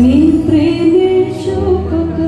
నీ ప్రేమే చూపక